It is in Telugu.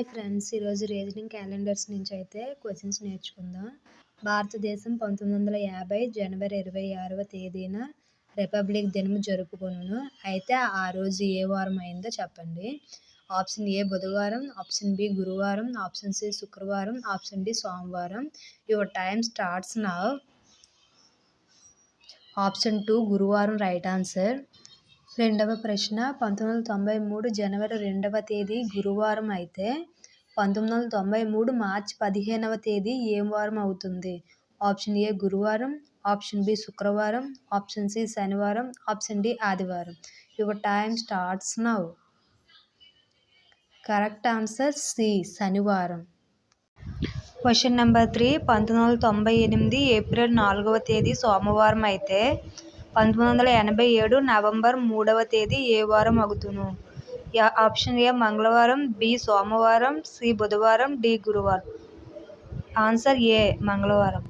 Hi friends. ఈరోజు రీజనింగ్ క్యాలెండర్స్ నుంచి అయితే క్వశ్చన్స్ నేర్చుకుందాం. భారతదేశం పంతొమ్మిది వందల యాభై జనవరి ఇరవై ఆరవ తేదీన రిపబ్లిక్ దినం జరుపుకొను అయితే ఆ రోజు ఏ వారం అయిందో చెప్పండి. ఆప్షన్ ఏ బుధవారం ఆప్షన్ బి గురువారం ఆప్షన్ సి శుక్రవారం ఆప్షన్ డి సోమవారం. Your time starts now. Option two గురువారం రైట్ ఆన్సర్. రెండవ ప్రశ్న పంతొమ్మిది వందల తొంభై మూడు జనవరి రెండవ తేదీ గురువారం అయితే పంతొమ్మిది వందల తొంభై మూడు మార్చి పదిహేనవ తేదీ ఏం వారం అవుతుంది? ఆప్షన్ ఏ గురువారం ఆప్షన్ బి శుక్రవారం ఆప్షన్ సి శనివారం ఆప్షన్ డి ఆదివారం. Your time starts now. Correct answer C శనివారం. క్వశ్చన్ నెంబర్ త్రీ పంతొమ్మిది వందల తొంభై ఎనిమిది ఏప్రిల్ నాలుగవ తేదీ సోమవారం అయితే పంతొమ్మిది వందల ఎనభై ఏడు నవంబర్ మూడవ తేదీ ఏ వారం అగుతును? యా- ఆప్షన్ ఏ మంగళవారం బి సోమవారం సి బుధవారం డి గురువారం. ఆన్సర్ ఏ మంగళవారం.